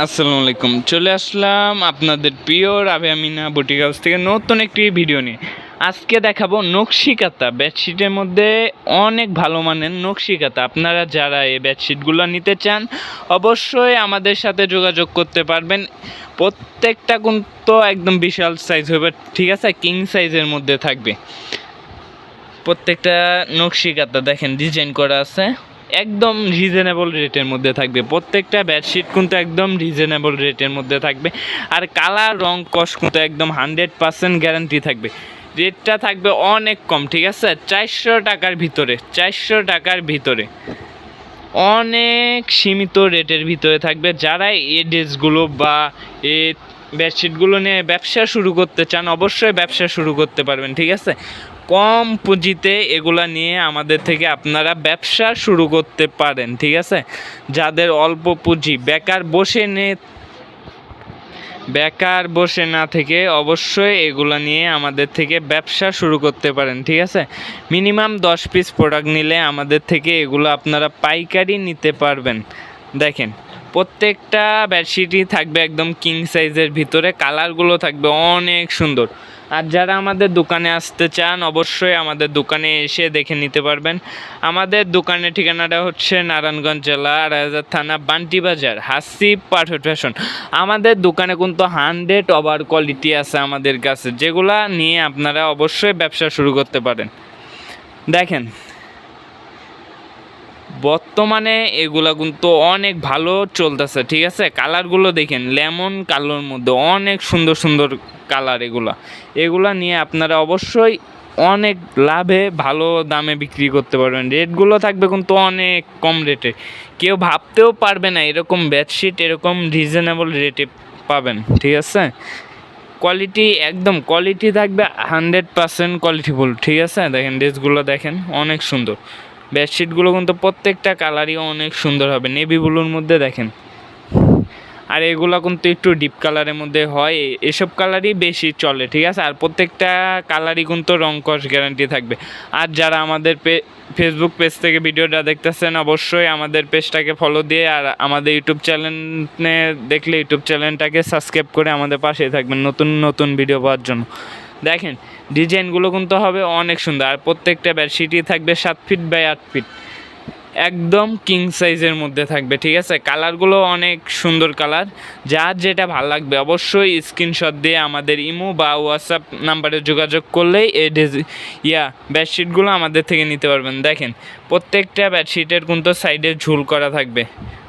আসসালামু আলাইকুম। চলে আসলাম আপনাদের প্রিয় রাবে আমিনা বুটিক হাউস থেকে নতুন একটি ভিডিও নিয়ে। আজকে দেখাবো নকশিকাতা বেডশিটের মধ্যে অনেক ভালো মানের নকশিকাতা। আপনারা যারা এই বেডশিটগুলো নিতে চান, অবশ্যই আমাদের সাথে যোগাযোগ করতে পারবেন। প্রত্যেকটা কিন্তু একদম বিশাল সাইজ হবে, ঠিক আছে? কিং সাইজের মধ্যে থাকবে। প্রত্যেকটা নকশিকাতা দেখেন ডিজাইন করা আছে। একদম রিজনেবল রেটের মধ্যে থাকবে। প্রত্যেকটা বেডশিট কিন্তু একদম রিজনেবল রেটের মধ্যে থাকবে। আর কালার রং কস কিন্তু একদম হান্ড্রেড পার্সেন্ট গ্যারান্টি থাকবে। রেটটা থাকবে অনেক কম, ঠিক আছে? চারশো টাকার ভিতরে, চারশো টাকার ভিতরে। অনেক সীমিত রেটের ভিতরে থাকবে। যারা এই ড্রেসগুলো বা এ বেডশিটগুলো নিয়ে ব্যবসা শুরু করতে চান, অবশ্যই ব্যবসা শুরু করতে পারবেন, ঠিক আছে? কম পুঁজিতে এগুলা নিয়ে আমাদের থেকে আপনারা ব্যবসা শুরু করতে পারেন, ঠিক আছে? যাদের অল্প পুঁজি, বেকার বসে নে, বেকার বসে না থেকে অবশ্যই এগুলো নিয়ে আমাদের থেকে ব্যবসা শুরু করতে পারেন, ঠিক আছে? মিনিমাম দশ পিস প্রোডাক্ট নিলে আমাদের থেকে এগুলো আপনারা পাইকারি নিতে পারবেন। দেখেন প্রত্যেকটা বেডশিটই থাকবে একদম কিং সাইজের ভিতরে। কালারগুলো থাকবে অনেক সুন্দর। আর যারা আমাদের দোকানে আসতে চান, অবশ্যই আমাদের দোকানে এসে দেখে নিতে পারবেন। আমাদের দোকানের ঠিকানাটা হচ্ছে নারায়ণগঞ্জ জেলা রাজার থানা, বান্টি বাজার, হাসিব ফ্যাশন আমাদের দোকানে কিন্তু হান্ড্রেড ওভার কোয়ালিটি আছে আমাদের কাছে। যেগুলা নিয়ে আপনারা অবশ্যই ব্যবসা শুরু করতে পারেন। দেখেন বর্তমানে এগুলা কিন্তু অনেক ভালো চলতেছে, ঠিক আছে? কালারগুলো দেখেন লেমন কালোর মধ্যে অনেক সুন্দর সুন্দর কালার এগুলা। এগুলা নিয়ে আপনারা অবশ্যই অনেক লাভে ভালো দামে বিক্রি করতে পারবেন। রেটগুলো থাকবে কিন্তু অনেক কম রেটে কেউ ভাবতেও পারবে না এরকম বেডশিট এরকম রিজনেবল রেটে পাবেন, ঠিক আছে? কোয়ালিটি একদম কোয়ালিটি থাকবে হান্ড্রেড পার্সেন্ট কোয়ালিটিফুল ঠিক আছে? দেখেন ড্রেসগুলো দেখেন, অনেক সুন্দর। বেডশিটগুলো কিন্তু প্রত্যেকটা কালারই অনেক সুন্দর হবে। নেভি ব্লুর মধ্যে দেখেন। আর এগুলো কিন্তু একটু ডিপ কালারের মধ্যে হয়। এসব কালারই বেশি চলে, ঠিক আছে? আর প্রত্যেকটা কালারই কিন্তু রং কস গ্যারান্টি থাকবে। আর যারা আমাদের পে ফেসবুক পেজ থেকে ভিডিওটা দেখতেছেন, অবশ্যই আমাদের পেজটাকে ফলো দিয়ে আর আমাদের ইউটিউব চ্যানেলে দেখলে ইউটিউব চ্যানেলটাকে সাবস্ক্রাইব করে আমাদের পাশেই থাকবেন নতুন নতুন ভিডিও পাওয়ার জন্য। দেখেন ডিজাইনগুলো কিন্তু হবে অনেক সুন্দর। আর প্রত্যেকটা বেডশিটই থাকবে সাত ফিট বাই আট ফিট একদম কিং সাইজের মধ্যে থাকবে, ঠিক আছে? কালারগুলো অনেক সুন্দর কালার যার যেটা ভালো লাগবে অবশ্যই স্ক্রিনশট দিয়ে আমাদের ইমো বা হোয়াটসঅ্যাপ নাম্বারে যোগাযোগ করলেই এই ডেজ- ইয়া বেডশিটগুলো আমাদের থেকে নিতে পারবেন। দেখেন, প্রত্যেকটা বেডশিটের কিন্তু সাইডে ঝুল করা থাকবে।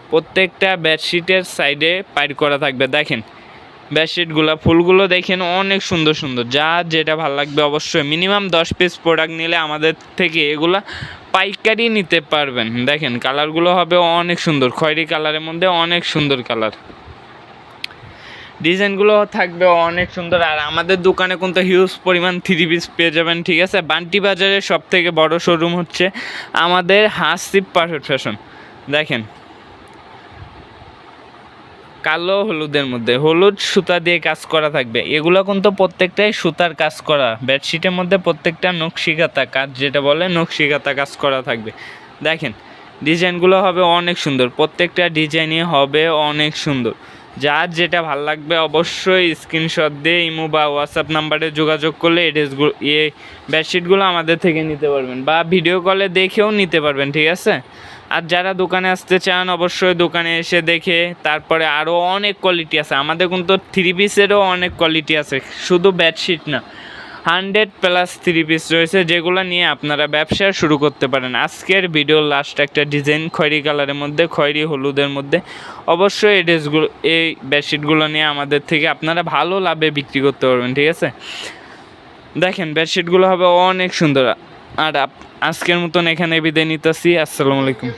প্রত্যেকটা বেডশিটের সাইডে পাইট করা থাকবে। দেখেন বেডশিটগুলো ফুলগুলো দেখেন অনেক সুন্দর সুন্দর। যা যেটা ভালো লাগবে অবশ্যই। মিনিমাম দশ পিস প্রোডাক্ট নিলে আমাদের থেকে এগুলা পাইকারি নিতে পারবেন। দেখেন কালারগুলো হবে অনেক সুন্দর। খয়েরি কালারের মধ্যে অনেক সুন্দর কালার ডিজাইনগুলো থাকবে অনেক সুন্দর। আর আমাদের দোকানে কিন্তু হিউজ পরিমাণ থ্রি পিস পেয়ে যাবেন, ঠিক আছে? বান্টি বাজারের সব থেকে বড় শোরুম হচ্ছে আমাদের হাসিপ পারফেক্ট ফ্যাশন দেখেন কালো হলুদের মধ্যে। হলুদ সুতা দিয়ে কাজ করা থাকবে। এগুলো কিন্তু প্রত্যেকটাই সুতার কাজ করা। বেডশিটের মধ্যে প্রত্যেকটা নকশিকাতা কাজ, যেটা বলে নকশিকাতা কাজ করা থাকবে। দেখেন, ডিজাইনগুলো হবে অনেক সুন্দর। প্রত্যেকটা ডিজাইনই হবে অনেক সুন্দর। যার যেটা ভালো লাগবে অবশ্যই স্ক্রিনশট দিয়ে ইমো বা হোয়াটসঅ্যাপ নাম্বারে যোগাযোগ করলে এই এ বেডশিটগুলো আমাদের থেকে নিতে পারবেন বা ভিডিও কলে দেখেও নিতে পারবেন, ঠিক আছে? আর যারা দোকানে আসতে চান, অবশ্যই দোকানে এসে দেখে তারপরে আরও অনেক কোয়ালিটি আছে। আমাদের কিন্তু থ্রি পিসেরও অনেক কোয়ালিটি আছে, শুধু বেডশিট না। হান্ড্রেড প্লাস থ্রি পিস রয়েছে, যেগুলো নিয়ে আপনারা ব্যবসা শুরু করতে পারেন। আজকের ভিডিওর লাস্ট একটা ডিজাইন খয়েরি কালারের মধ্যে, খয়েরি হলুদের মধ্যে। অবশ্যই এই ড্রেসগুলো এই বেডশিটগুলো নিয়ে আমাদের থেকে আপনারা ভালো লাভে বিক্রি করতে পারবেন, ঠিক আছে? দেখেন বেডশিটগুলো হবে অনেক সুন্দর। আর আজকের মতন এখানে বিদায় নিতেছি। আসসালামু আলাইকুম।